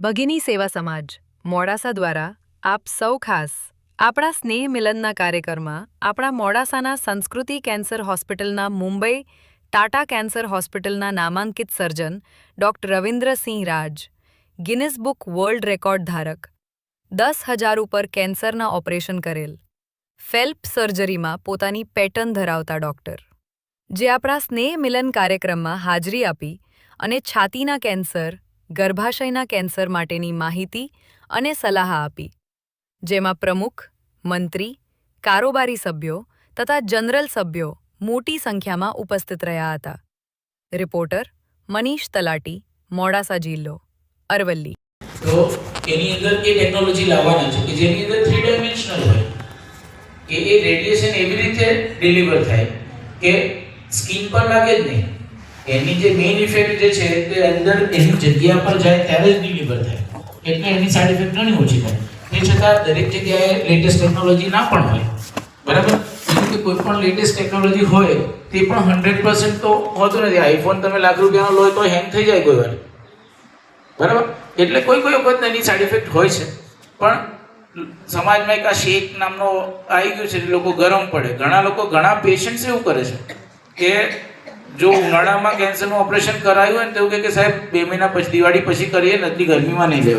ભગિની સેવા સમાજ, મોડાસા દ્વારા આપ સૌ ખાસ આપણા સ્નેહ મિલનના કાર્યક્રમમાં આપણા મોડાસાના સંસ્કૃતિ કેન્સર હોસ્પિટલના મુંબઈ ટાટા કેન્સર હોસ્પિટલના નામાંકિત surgeon doctor Ravindrasinh Raj, Guinness book world record ધારક, દસ હજાર ઉપર કેન્સરના ઓપરેશન કરેલ, ફેલ્પ સર્જરીમાં પોતાની પેટર્ન ધરાવતા ડોક્ટર. જે આપણા સ્નેહ મિલન કાર્યક્રમમાં હાજરી આપી અને છાતીના કેન્સર ગર્ભાશયના કેન્સર માટેની માહિતી અને સલાહ આપી. જેમાં પ્રમુખ, મંત્રી, કારોબારી સભ્યો તથા જનરલ સભ્યો મોટી સંખ્યામાં ઉપસ્થિત રહ્યા હતા. રિપોર્ટર, મનીષ તલાટી મોડાસા જિલ્લો અરવલ્લી. તો એની અંદર એ ટેકનોલોજી લાવવાના છે કે જેની અંદર થ્રી ડાયમેન્શનલ હોય. કે એ રેડિયેશન એવી રીતે ડિલિવર થાય કે સ્કિન પર લાગે જ નહીં. એની જે મેઇન ઇફેક્ટ જે છે તે અંદર એની જગ્યા પર જાય ત્યારે જ ડિલિવર થાય. એટલે એની સાઈડ ઇફેક્ટ ઘણી ઓછી થાય. તે છતાં દરેક જગ્યાએ લેટેસ્ટ ટેકનોલોજી ના પણ હોય. બરાબર? કે કોઈ પણ લેટેસ્ટ ટેકનોલોજી હોય, તે પણ હંડ્રેડ પર્સન્ટ તો હોતું નથી. આઈફોન તમે લાખ રૂપિયાનો લો તો હેંગ થઈ જાય કોઈ વાર બરાબર? એટલે કોઈ કોઈ વખત એની સાઈડ ઇફેક્ટ હોય છે. પણ સમાજમાં એક આ શેક નામનો આવી ગયું છે લોકો ગરમ પડે. ઘણા લોકો ઘણા પેશન્ટ્સ એવું કરે છે કે જો ઉનાળામાં કેન્સરનું ઓપરેશન કરાયું હોય ને તો એવું કે સાહેબ, બે મહિના પછી, દિવાળી પછી કરીએ નથી ગરમીમાં નહીં લેવાય.